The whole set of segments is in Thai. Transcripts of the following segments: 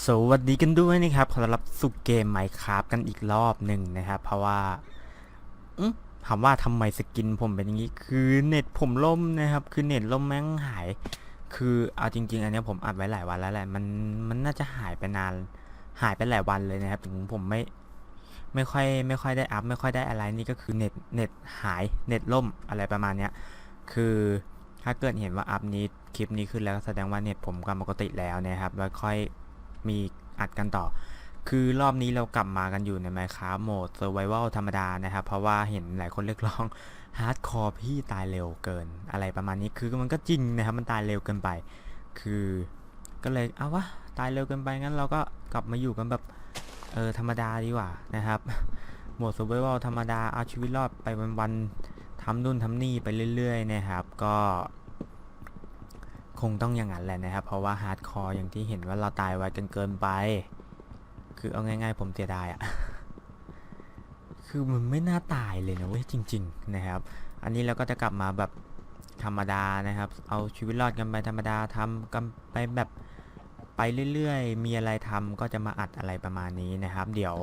สวัสดีกันด้วยนะครับ ขอต้อนรับสู่เกม Minecraft กันอีกรอบหนึ่งนะครับ เพราะว่าถามว่าทำไมสกินผมเป็นอย่างนี้ คือเน็ตผมล่มนะครับ คือเน็ตล่มแม่งหาย คือเอาจริง ๆ อันนี้ผมอัดไว้หลายวันแล้วแหละ มันมันน่าจะหายไปนาน หายไปหลายวันเลยนะครับ ถึงผมไม่ไม่ค่อยไม่ค่อยได้อัพไม่ค่อยได้อะไรนี่ก็คือเน็ตเน็ตหายเน็ตล่มอะไรประมาณเนี้ย คือถ้าเกิดเห็นว่าอัพนี้คลิปนี้ขึ้นแล้วแสดงว่าเน็ตผมกลับปกติแล้วนะครับแล้วค่อย มีอัดกันต่อ คือรอบนี้เรากลับมากันอยู่ใน Minecraft โหมด Survival ธรรมดานะครับ เพราะว่าเห็นหลายคนเรียกร้อง Hardcore พี่ตายเร็วเกิน อะไรประมาณนี้คือมันก็จริงนะครับ มันตายเร็วเกินไป คือก็เลยเอาวะตายเร็วเกินไปงั้นเราก็กลับมาอยู่กันแบบเออธรรมดาดีกว่านะครับโหมด Survival ธรรมดาเอาชีวิตรอดไปวันๆทำนู่นทำนี่ไปเรื่อยๆนะครับ ก็ คงต้องอย่างนั้นแหละนะครับ เพราะว่าฮาร์ดคอร์อย่างที่เห็นว่าเราตายไวกันเกินไป คือเอาง่ายๆ ผมเสียดายอะคือมันไม่น่าตายเลยนะเว้ยจริง ๆ นะครับ อันนี้เราก็จะกลับมาแบบธรรมดานะครับ เอาชีวิตรอดกันไปธรรมดาทำกันไปแบบไปเรื่อยๆ มีอะไรทำก็จะมาอัดอะไรประมาณนี้นะครับ เดี๋ยว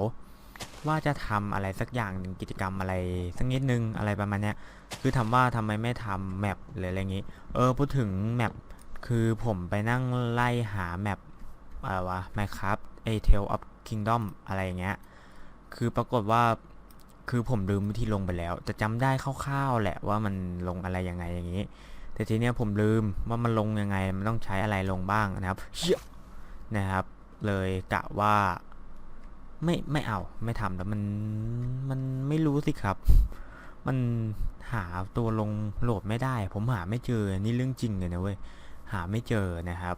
ว่าจะทำอะไรสักอย่างหนึ่งกิจกรรมอะไรสักนิดนึงอะไรประมาณเนี้ยคือถาว่าทำไมไม่ทำแมปหรืออะไรอย่างงี้ เออพูดถึงแมป คือผมไปนั่งไล่หาแมปอะไรวะ Minecraft A Tale of Kingdom อะไรอย่างเงี้ย คือปรากฏว่า คือผมลืมวิธีลงไปแล้วแต่จำได้คร่าวๆแหละว่ามันลงอะไรยังไงอย่างนี้ แต่ทีเนี้ยผมลืมว่ามันลงยังไง มันต้องใช้อะไรลงบ้างนะครับเชี่ยนะครับ เลยกะว่า ไม่ไม่เอาไม่ทำแล้วมันมันไม่รู้สิครับ มันหาตัวลงโหลดไม่ได้ ผมหาไม่เจอ นี่เรื่องจริงเลยนะเว้ย หาไม่เจอนะครับ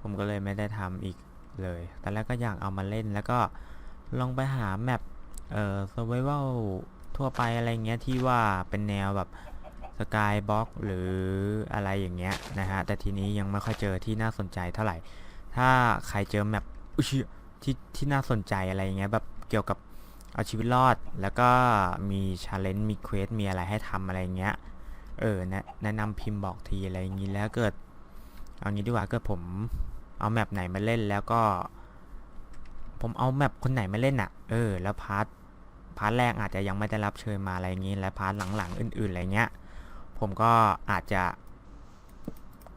ผมก็เลยไม่ได้ทำอีกเลยตอนแรกก็อยากเอามาเล่นแล้วก็ลองไปหาแมปเอ่อ survival ทั่วไปอะไรเงี้ยที่ว่าเป็นแนวแบบสกายบ็อกหรืออะไรอย่างเงี้ยนะฮะ แต่ทีนี้ยังไม่ค่อยเจอที่น่าสนใจเท่าไหร่ ถ้าใครเจอแมปที่ที่น่าสนใจอะไรเงี้ยแบบเกี่ยวกับเอาชีวิตรอด แล้วก็มีชาเลนจ์มีเควสมีอะไรให้ทำอะไรเงี้ย เออนะแนะนำพิมพ์บอกทีอะไรอย่างงี้แล้วเกิด เอางี้ดีกว่ากิดผมเอาแมปไหนมาเล่นแล้วก็ ผมเอาแมปคนไหนมาเล่นอะ่ะ เออ แล้วพาร์ทพาร์ทแรกอาจจะยังไม่ได้รับเชิญมาอะไรอย่างงี้ และพาร์ทหลังๆอื่นๆอะไรเงี้ย ผมก็อาจจะ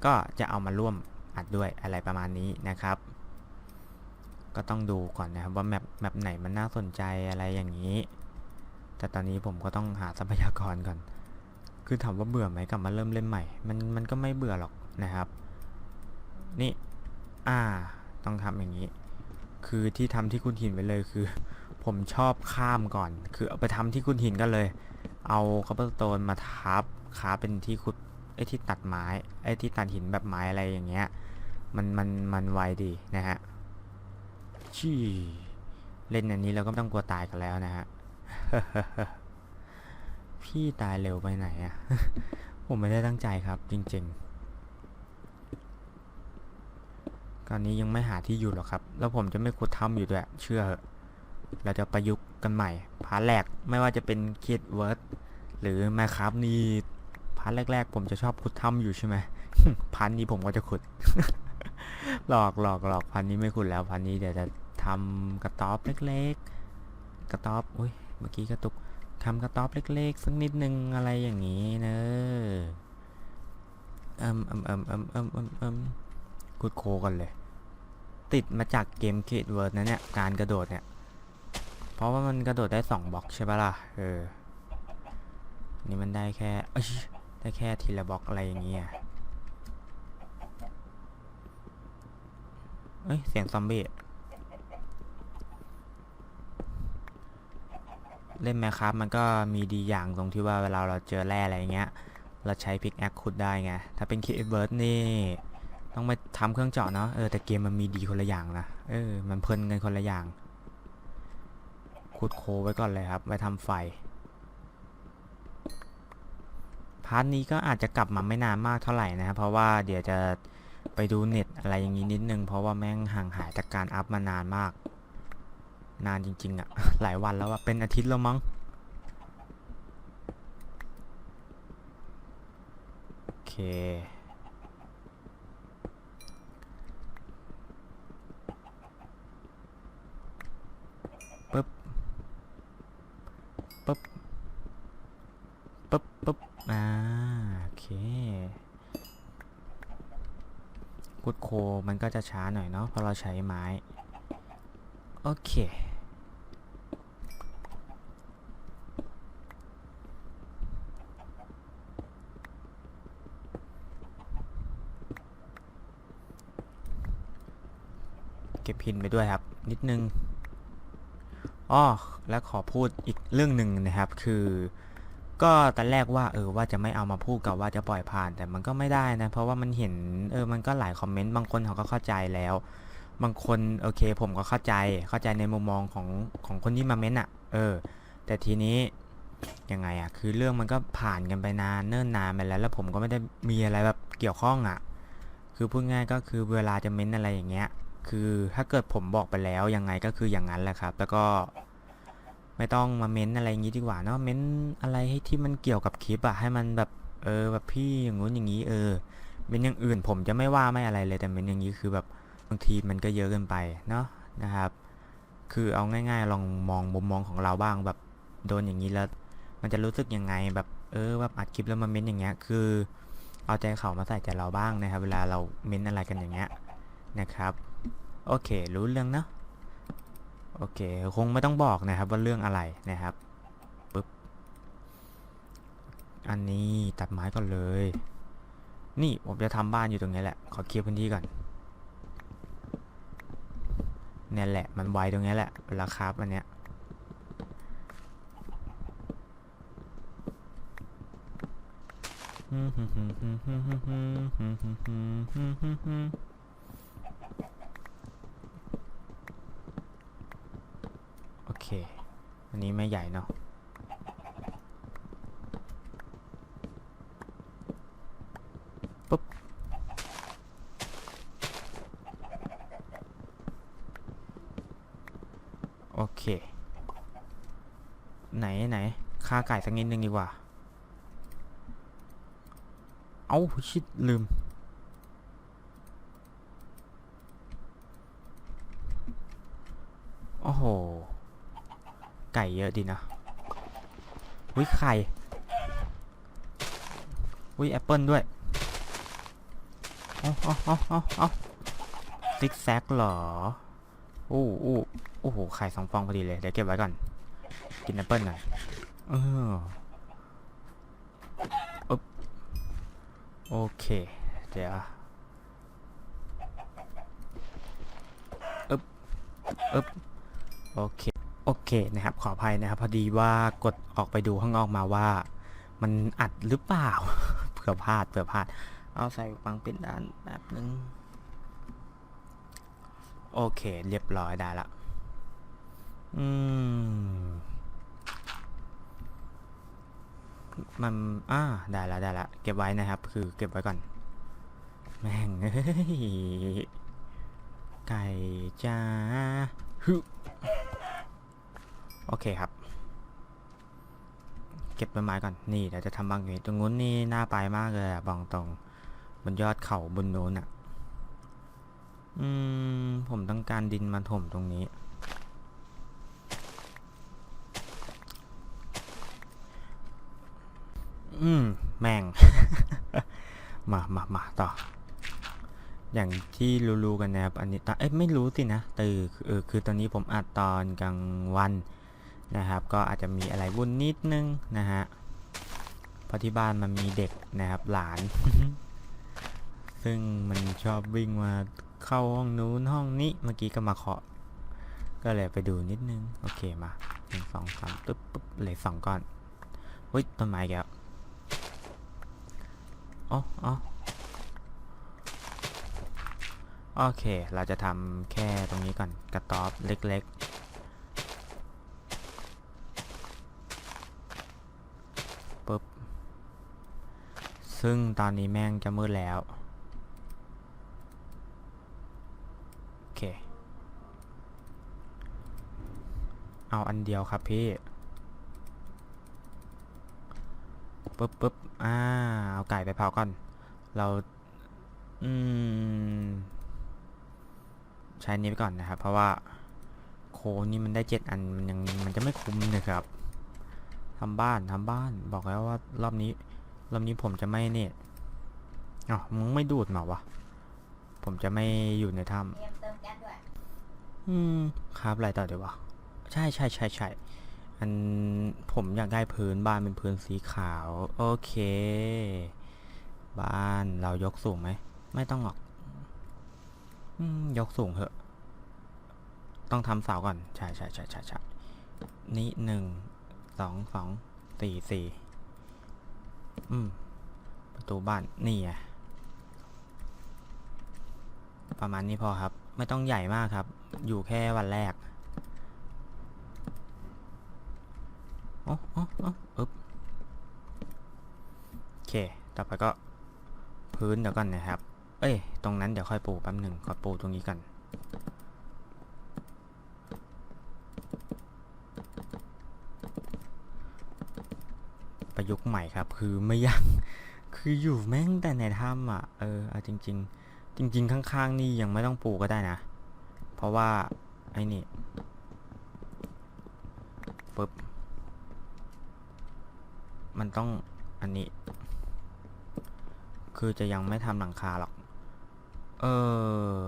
ก็จะเอามาร่วมอัดด้วยอะไรประมาณนี้นะครับ ก็ต้องดูก่อนนะครับว่าแมปแมปไหนมันน่าสนใจอะไรอย่างนี้ แต่ตอนนี้ผมก็ต้องหาทรัพยากรก่อน คือถามว่าเบื่อไหมกลับมาเริ่มเล่นใหม่ มันมันก็ไม่เบื่อหรอกนะครับ นี่ อ่า ต้องทำอย่างนี้ คือที่ทำที่คุณหินไปเลยคือ ผมชอบข้ามก่อน คือเอาไปทำที่คุณหินกันเลย เอาคัพเปอร์โตนมาทับค้าเป็นที่ขุดไอ้ที่ตัดไม้ไอ้ที่ตัดหินแบบไม้อะไรอย่างเงี้ย มันมันมันไวดีนะฮะชี่เล่นอันนี้เราก็ไม่ต้องกลัวตายกันแล้วนะฮะ พี่ตายเร็วไปไหนอะ ผมไม่ได้ตั้งใจครับจริง ๆ ตอนนี้ยังไม่หาที่อยู่หรอกครับ แล้วผมจะไม่ขุดถ้ำอยู่ด้วย เชื่อเหอะเราจะประยุกต์กันใหม่ พาร์ทแรกไม่ว่าจะเป็นคิดเวิร์ดหรือแมคครับนี่พาร์ทแรก ๆ ผมจะชอบขุดถ้ำอยู่ใช่ไหมพาร์ทนี้ผมก็จะขุด หลอกหลอกหลอกพันนี้ไม่ขุดแล้วพันนี้เดี๋ยวจะทำกระต๊อบเล็ก ๆ กระต๊อบอุ้ยเมื่อกี้กระตุกทำกระต๊อบเล็ก ๆ สักนิดนึงอะไรอย่างนี้เนอะเอิมเอิมเอิมเอิมเอิมเอิมเอิมกุดโคกันเลย ติดมาจากเกมเกตเวิร์ดนะเนี่ย การกระโดดเนี่ย เพราะว่ามันกระโดดได้สองบล็อกใช่ปะล่ะ เออ นี่มันได้แค่ได้แค่ทีละบล็อกอะไรอย่างเงี้ยเอ้ย เสียงซอมบี้ เล่นแมคครับมันก็มีดีอย่างตรงที่ว่าเวลาเราเจอแร่อะไรเงี้ย เราใช้พิกแอคขุดได้ไง ถ้าเป็นคิดเบิร์ดนี่ ต้องไปทำเครื่องเจาะเนาะเออแต่เกมมันมีดีคนละอย่างนะเออมันเพลินกันคนละอย่างขุดโคไว้ก่อนเลยครับไว้ทำไฟพาร์ทนี้ก็อาจจะกลับมาไม่นานมากเท่าไหร่นะครับเพราะว่าเดี๋ยวจะไปดูเน็ตอะไรอย่างนี้นิดนึงเพราะว่าแม่งห่างหายจากการอัพมานานมาก นานจริง ๆอะหลายวันแล้วอะเป็นอาทิตย์แล้วมั้งโอเค ปึ๊บปึ๊บปึ๊บปึ๊บอ่าโอเคกุดโคมันก็จะช้าหน่อยเนาะเพราะเราใช้ไม้ โอเคเก็บพินไปด้วยครับ นิดนึง อ้อแล้วขอพูดอีกเรื่องหนึ่งนะครับ คือ ก็ตอนแรกว่าเออว่าจะไม่เอามาพูดกับว่าจะปล่อยผ่าน แต่มันก็ไม่ได้นะ เพราะว่ามันเห็นเออมันก็หลายคอมเมนต์บางคนเขาก็เข้าใจแล้ว บางคนโอเค ผมก็เข้าใจเข้าใจในมุมมองของของคนที่มาเม้นต์อะ เออ แต่ทีนี้ยังไงอะ คือเรื่องมันก็ผ่านกันไปนานเนิ่นนานไปแล้ว แล้วผมก็ไม่ได้มีอะไรแบบเกี่ยวข้องอะ คือพูดง่ายก็คือเวลาจะเม้นต์อะไรอย่างเงี้ย คือถ้าเกิดผมบอกไปแล้วยังไงก็คืออย่างนั้นแหละครับ แล้วก็ไม่ต้องมาเม้นอะไรอย่างงี้ดีกว่าเนาะเม้นอะไรให้ที่มันเกี่ยวกับคลิปอะให้มันแบบเออแบบพี่อย่างงู้นอย่างนี้เออเม้นอย่างอื่นผมจะไม่ว่าไม่อะไรเลยแต่เม้นอย่างนี้คือแบบบางทีมันก็เยอะเกินไปเนาะนะครับ คือเอาง่าย ๆ ลองมองมุมมองของเราบ้างแบบโดนอย่างนี้แล้ว มันจะรู้สึกยังไงแบบเออแบบอัดคลิปแล้วมาเม้นอย่างเงี้ยคือ เอาใจเขามาใส่ใจเราบ้างนะครับ เวลาเราเม้นอะไรกันอย่างเงี้ยนะครับ โอเค รู้เรื่องเนาะโอเค คงไม่ต้องบอกนะครับว่าเรื่องอะไรนะครับปึ๊บอันนี้ตัดไม้ก่อนเลย นี่ผมจะทำบ้านอยู่ตรงนี้แหละ ขอเคลียร์พื้นที่ก่อนเนี่ยแหละ มันไวตรงนี้แหละเวลาครับอันเนี้ยโอเค อันนี้ไม่ใหญ่เนาะปุ๊บโอเค ไหนไหนฆ่าไก่สักนิดนึงดีกว่า เอาชิดลืม โอ้โห ไก่ เยอะดีนะวิไข่วิแอปเปิลด้วยเอาเอาเอาเอาเอาซิกแซกเหรออู้อู้โอ้โหไข่สองฟองพอดีเลยเดี๋ยวเก็บไว้ก่อน กินแอปเปิลหน่อยเอออึ๊บโอเค เดี๋ยวอึ๊บอึ๊บโอเค โอเคนะครับ ขออภัยนะครับ พอดีว่ากดออกไปดูข้างนอกมาว่า มันอัดหรือเปล่า เผื่อพลาดเผื่อพลาด เอาใส่ฟังปิดด้านแป๊บนึง โอเค เรียบร้อยได้ละ อืม มัน อ่า ได้ละได้ละ เก็บไว้นะครับ คือเก็บไว้ก่อน แม่งเอ้ย ไก่จ้าฮึ โอเคครับ เก็บต้นไม้ก่อน นี่เดี๋ยวจะทำบางอย่างตรงนู้นนี่น่าไปมากเลยอะบองตรงบนยอดเขาบนโน้นอะอืม ผมต้องการดินมาถมตรงนี้ อืม แม่ง มามามาต่อ อย่างที่รู้ๆกันนะครับ อันนี้ตอนเอ้ยไม่รู้สินะตือเออคือตอนนี้ผมอัดตอนกลางวัน นะครับ ก็อาจจะมีอะไรวุ่นนิดนึงนะฮะเพราะที่บ้านมันมีเด็กนะครับหลาน ซึ่งมันชอบวิ่งมาเข้าห้องนู้นห้องนี้เมื่อกี้ก็มาเคาะ ก็เลยไปดูนิดนึง โอเคมาหนึ่งสองสามปึ๊บปึ๊บเลยสองก้อนเฮ้ยต้นไม้แกแล้วอ๋ออ๋อโอเค เราจะทำแค่ตรงนี้ก่อน กระต๊อบเล็กๆปึ๊บ ซึ่งตอนนี้แม่งจะมืดแล้ว โอเค เอาอันเดียวครับพี่ปึ๊บปึ๊บอ่า เอาไก่ไปเผาก่อน เรา อืม ใช้นี้ไปก่อนนะครับ เพราะว่า โคนี่มันได้เจ็ดอัน มันยัง มันจะไม่คุ้มนะครับทำบ้านทำบ้าน บอกแล้วว่ารอบนี้ รอบนี้ผมจะไม่เนี่ยอ๋อมึงไม่ดูดมาวะ ผมจะไม่อยู่ในถ้เตรียมเติมแก๊สด้วยำอืม ครับอะไรต่อเดี๋ยววะ ใช่ใช่ใช่ใช่อันผมอยากได้พื้นบ้านเป็นพื้นสีขาว โอเค บ้านเรายกสูงไหม ไม่ต้องหรอกอืมยกสูงเถอะ ต้องทำเสาก่อน ใช่ใช่ใช่ใช่ใช่นี่หนึ่ง สอง สอง สี่สี่ อืม ประตูบ้าน นี่ไงประมาณนี้พอครับ ไม่ต้องใหญ่มากครับ อยู่แค่วันแรกโอ้โอ้โอ้อึ๊บโอเค ต่อไปก็พื้นเดี๋ยวก่อนนะครับ เอ้ย ตรงนั้นเดี๋ยวค่อยปูแป๊บหนึ่งขอปูตรงนี้ก่อน ประ ยุกใหม่ครับ คือไม่อยากคืออยู่แม่งแต่ในถ้ำอะ เออเอาจริง ๆ จริง ๆ ข้างๆ นี่ยังไม่ต้องปูก็ได้นะ เพราะว่า ไอ้นี่ปึ๊บมันต้องอันนี้ คือจะยังไม่ทำหลังคาหรอก เออ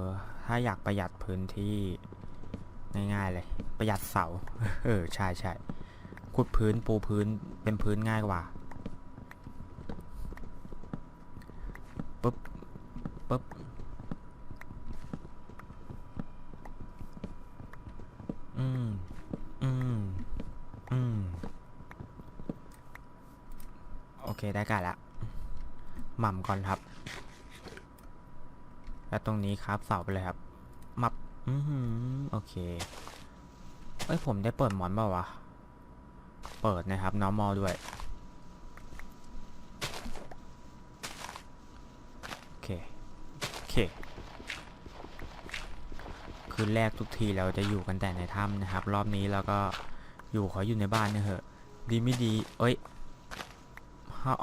ถ้าอยากประหยัดพื้นที่ ง่ายๆเลย ประหยัดเสา เออ ใช่ใช่ ขุดพื้นปูพื้นเป็นพื้นง่ายกว่าปึ๊บปึ๊บอืมอืมอืมโอเคได้กันละหม่ำก่อนครับ แล้วตรงนี้ครับเสาไปเลยครับมับอือหือโอเคเอ้ยผมได้เปิดหมอนเปล่าวะ เปิดนะครับ normal ด้วย โอเค โอเค คืนแรกทุกทีเราจะอยู่กันแต่ในถ้ำนะครับ รอบนี้แล้วก็อยู่ขออยู่ในบ้านเนี่ยเหอะ ดีไม่ดี เอ้ย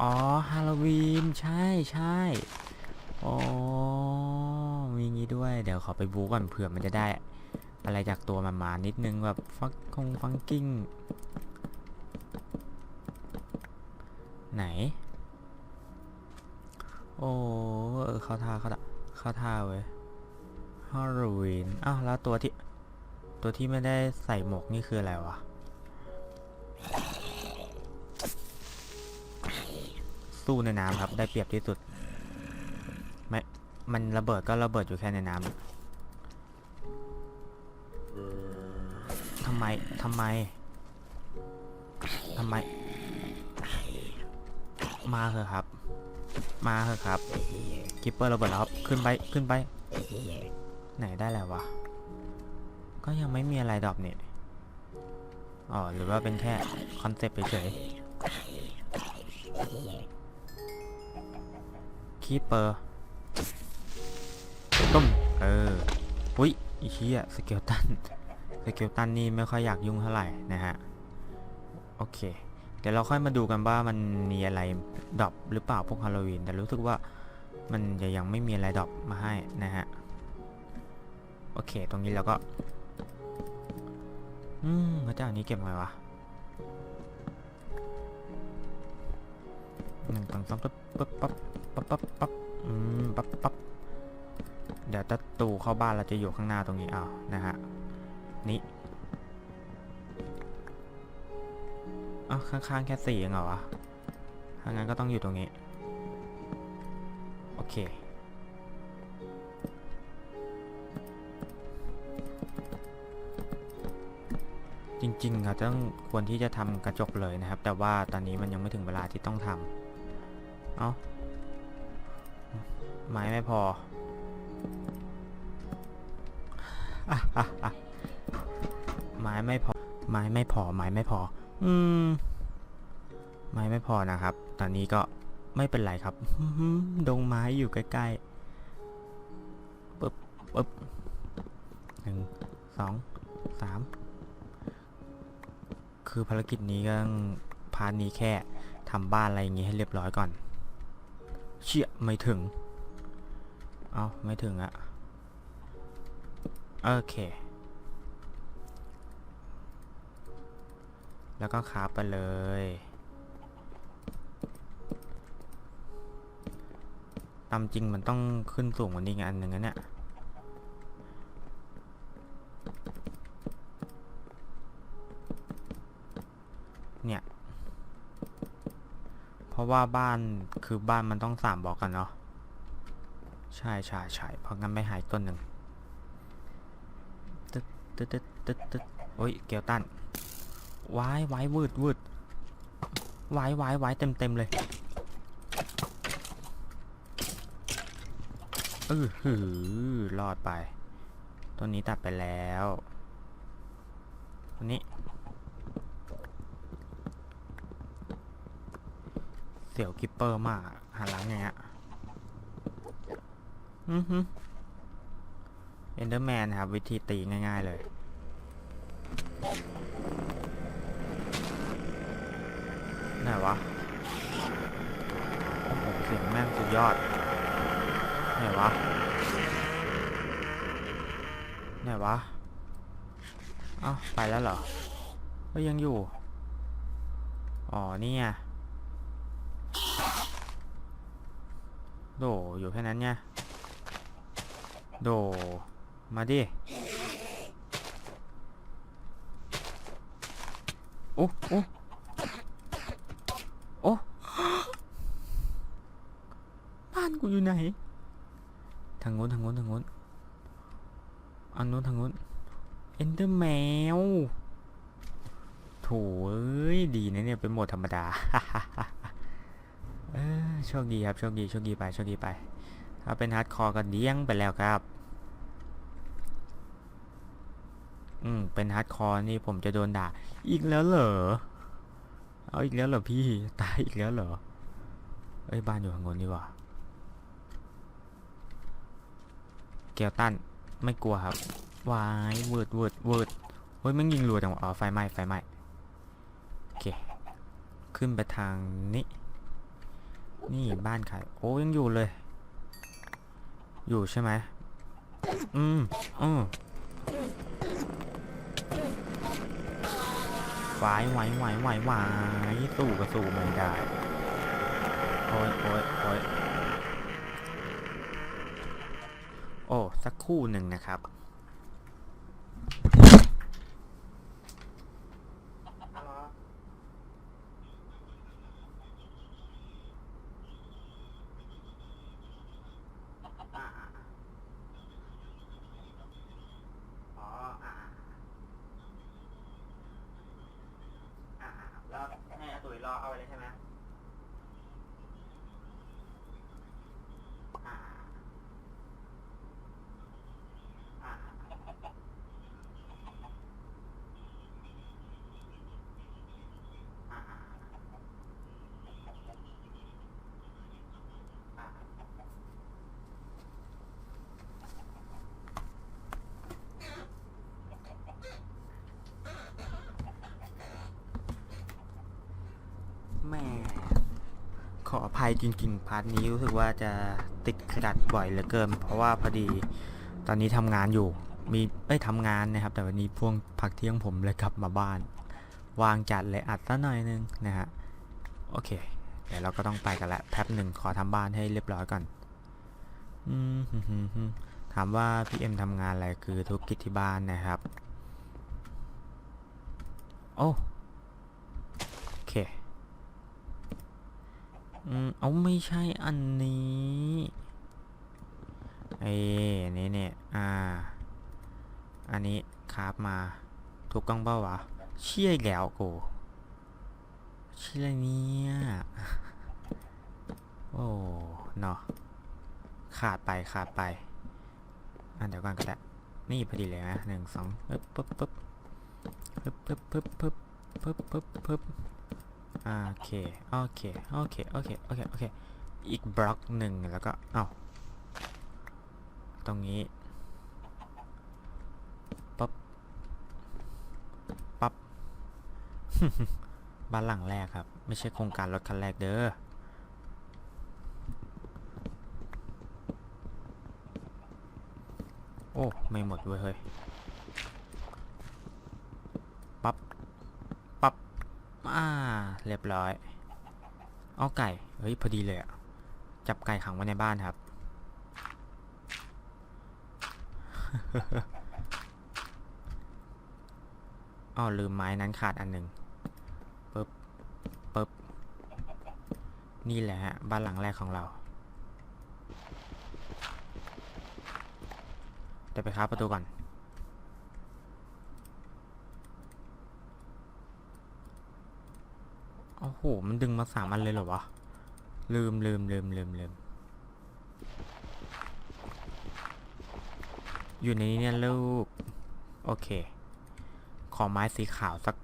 อ๋อ ฮาโลวีน ใช่ใช่อ๋อมีงี้ด้วย เดี๋ยวขอไปบูก่อนเผื่อมันจะได้ อะไรจากตัวมันมานิดนึงแบบฟักคงฟังกิ้ง ไหน โอ้เออเข้าท่าเข้าท่าเข้าท่าเว้ยฮาโลวีนอ้าวแล้วตัวที่ ตัวที่ไม่ได้ใส่หมวกนี่คืออะไรวะ สู้ในน้ำครับ ได้เปรียบที่สุด ไม่ มันระเบิดก็ระเบิดอยู่แค่ในน้ำทำไมทำไมทำไม มาเถอะครับ มาเถอะครับกิปเปอร์ระเบิดแล้วครับขึ้นไปขึ้นไป ไหนได้แล้ววะ ก็ยังไม่มีอะไรดรอปเนี่ยอ๋อหรือว่าเป็นแค่คอนเซปต์เฉยๆคีเปอร์ตุ้มเอออุ้ยอีเชี่ยสเกลตันสเกลตันนี่ไม่ค่อยอยากยุ่งเท่าไหร่นะฮะ โอเค เดี๋ยวเราค่อยมาดูกันว่ามันมีอะไรดรอปหรือเปล่าพวกฮาโลวีนแต่รู้สึกว่ามันจะยังไม่มีอะไรดรอปมาให้นะฮะ โอเค ตรงนี้เราก็ อืมพระเจ้านี้เก็บไงวะหนึ่งสองสามปั๊บปั๊บปั๊บปั๊บปั๊บปั๊บอืมปั๊บปั๊บเดี๋ยวถ้าตูเข้าบ้านเราจะอยู่ข้างหน้าตรงนี้เอานะฮะ นี่ อ้าวข้างๆแค่สี่เองเหรอวะถ้างั้นก็ต้องอยู่ตรงนี้ โอเค จริงๆเราต้องควรที่จะทำกระจกเลยนะครับ แต่ว่าตอนนี้มันยังไม่ถึงเวลาที่ต้องทำเอาไม้ไม่พออะอะอะไม้ไม่พอไม้ไม่พอ ไม้ไม่พอ อืม ไม้ไม่พอนะครับ ตอนนี้ก็ไม่เป็นไรครับดงไม้อยู่ใกล้ๆปึ๊บปึ๊บหนึ่งสองสามคือภารกิจนี้ก็พาร์ทนี้แค่ทำบ้านอะไรอย่างงี้ให้เรียบร้อยก่อน เชี่ยไม่ถึง เอาไม่ถึงอะโอเค แล้วก็คาฟไปเลย ตามจริงมันต้องขึ้นสูงกว่านี้อีกอันหนึ่งนะเนี่ย เนี่ย เพราะว่าบ้านคือบ้านมันต้องสามบอกกันเนาะ ใช่ใช่ใช่เพราะงั้นไม่หายต้นหนึ่งตึ๊ดตึ๊ดตึ๊ดตึ๊ดตึ๊ดโอ้ย เกียวตัน วายวายวืดวืดวายวายวายเต็มเต็มเลยเออหือรอดไปต้นนี้ตัดไปแล้วต้นนี้ เสี่ยวกิปเปอร์มากหันหลังอย่างเงี้ยอือฮึเอนเดอร์แมนครับ วิธีตีง่าย ๆ เลย ไหนวะโอ้โหเสียงแม่งสุดยอดไหนวะไหนวะเอ้าไปแล้วเหรอเอ้ยยังอยู่ อ๋อนี่ไงโดอยู่แค่นั้นไงโดมาดิโอ้โอ้โอ้ บ้านกู อยู่ไหน ทางโน้นทางโน้นทางโน้นอันโน้นทางโน้นเอนเดอร์แมวโถเอ้ยดีนะเนี่ยเป็นโหมดธรรมดาเออโชคดีครับโชคดีโชคดีไปโชคดีไป ถ้าเป็นฮาร์ดคอร์ก็เดี้ยงไปแล้วครับอืมเป็นฮาร์ดคอร์นี่ผมจะโดนด่า อีกแล้วเหรอ เอาอีกแล้วเหรอพี่ ตายอีกแล้วเหรอ เอ้ยบ้านอยู่ข้างบนนี่หว่า เกียวตันไม่กลัวครับวายเวิร์ดเวิร์ดเวิร์ดเฮ้ยมันยิงรัวจังวะอ๋อไฟไหม้ไฟไหม้โอเค ขึ้นไปทางนี้ นี่บ้านใครโอ้ยังอยู่เลย อยู่ใช่ไหมอืมอืมไหวไหวไหวไหวไหวสู้ก็สู้ไม่ได้โอ้ยโอ้ยโอ้ย โอ้สักคู่หนึ่งนะครับแล้วให้อาตุ๋ยรอเอาไปเลยใช่ไหมอ่าอ่าอ่าอ่าอ่าอ่า แม่ ขออภัยจริงๆ พาร์ทนี้รู้สึกว่าจะติดขัดบ่อยเหลือเกิน เพราะว่าพอดีตอนนี้ทำงานอยู่ มีเอ้ยทำงานนะครับ แต่วันนี้พ่วงพักเที่ยงผมเลยกลับมาบ้าน วางจัดเลยอัดซะหน่อยนึงนะฮะ โอเค เดี๋ยวเราก็ต้องไปกันละแป๊บหนึ่งขอทำบ้านให้เรียบร้อยก่อนอืมถามว่าพี่เอ็มทำงานอะไรคือธุรกิจที่บ้านนะครับ โอ้โอเค อืมเอาไม่ใช่อันนี้เอ้นนี้เนี่ยอ่า อันนี้คราฟมา ถูกกล้องเปล่าวะ เชี่ยอีกแล้วกูเชี่ยเนี่ยโอ้เนาะขาดไปขาดไปอะเดี๋ยวก่อนก็ได้นี่พอดีเลยนะหนึ่งสองปึ๊บปึ๊บปึ๊บปึ๊บปึ๊บปึ๊บปึ๊บปึ๊บปึ๊บ โอเค โอเค โอเค โอเค โอเค โอเค อีกบล็อกหนึ่งแล้วก็ เอ้า ตรงนี้ ปั๊บ ปั๊บ บ้านหลังแรกครับ ไม่ใช่โครงการรถคันแรกเด้อโอ้ ไม่หมดเว้ยเฮ้ย ปั๊บ ปั๊บ ป อ่า เรียบร้อย เอาไก่ เฮ้ย พอดีเลยอะจับไก่ขังไว้ในบ้านครับ อ้อลืมไม้นั้นขาดอันหนึ่งปึ๊บปึ๊บ นี่แหละฮะ บ้านหลังแรกของเรา เดี๋ยวไปค้าประตูก่อน โอ้โห มันดึงมาสามอันเลยเหรอวะ ลืมลืมลืมลืมลืมอยู่ในนี้เนี่ยลูก โอเค ขอไม้สีขาวสัก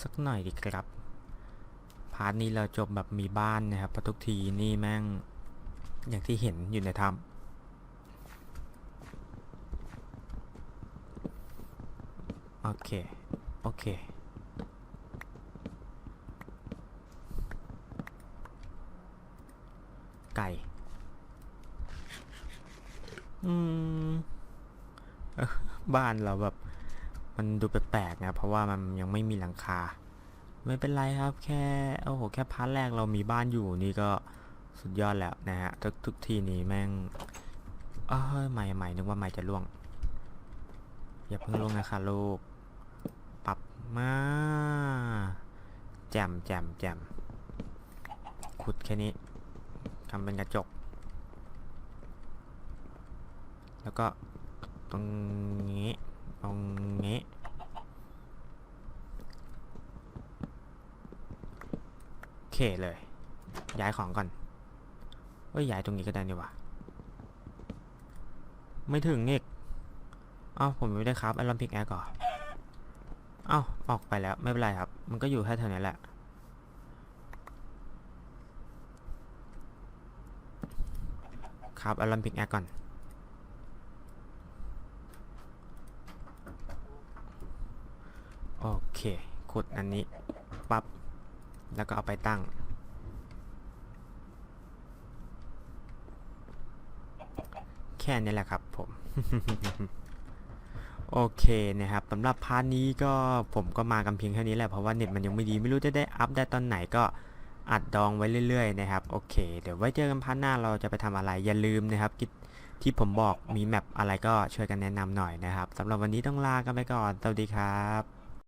สักหน่อยดีครับ พาร์ทนี้เราจบแบบมีบ้านนะครับเพราะทุกทีนี่แม่ง อย่างที่เห็นอยู่ในถ้ำโอเค โอเค ไก่อืมเอ้อบ้านเราแบบ มันดูแปลกๆนะเพราะว่ามันยังไม่มีหลังคา ไม่เป็นไรครับ แค่โอ้โหแค่พาร์ทแรกเรามีบ้านอยู่นี่ก็สุดยอดแล้วนะฮะทุกทุกทีนี่แม่งเอ้ยใหม่ใหม่นึกว่าใหม่จะล่วง อย่าเพิ่งล่วงนะคะลูก ปรับมาแจมแจมแจมขุดแค่นี้ ทำเป็นกระจก แล้วก็ตรงนี้ ตรงนี้ โอเคเลย ย้ายของก่อนเอ้ย ย้ายตรงนี้ก็ได้นี่ว่าไม่ถึงอีกเอ้าผมไม่ได้ครับไอรอนพิกแอร์ก่อนเอ้าออกไปแล้วไม่เป็นไรครับ มันก็อยู่แค่แถวนี้แหละ ครับอลัมพิกแอคก่อน โอเคขุดอันนี้ปับ๊บ แล้วก็เอาไปตั้ง แค่นี้แหละครับผม โอเคนะครับสำหรับพาร์ทนี้ก็ผมก็มากันเพียงแค่นี้แหละ เพราะว่าเน็ตมันยังไม่ดีไม่รู้จะได้อัพได้ตอนไหนก็ อัดดองไว้เรื่อยๆนะครับโอเค เดี๋ยวไว้เจอกันพันหน้าเราจะไปทำอะไรอย่าลืมนะครับกิจที่ผมบอกมีแมปอะไรก็ช่วยกันแนะนำหน่อยนะครับสำหรับวันนี้ต้องลากันไปก่อน สวัสดีครับ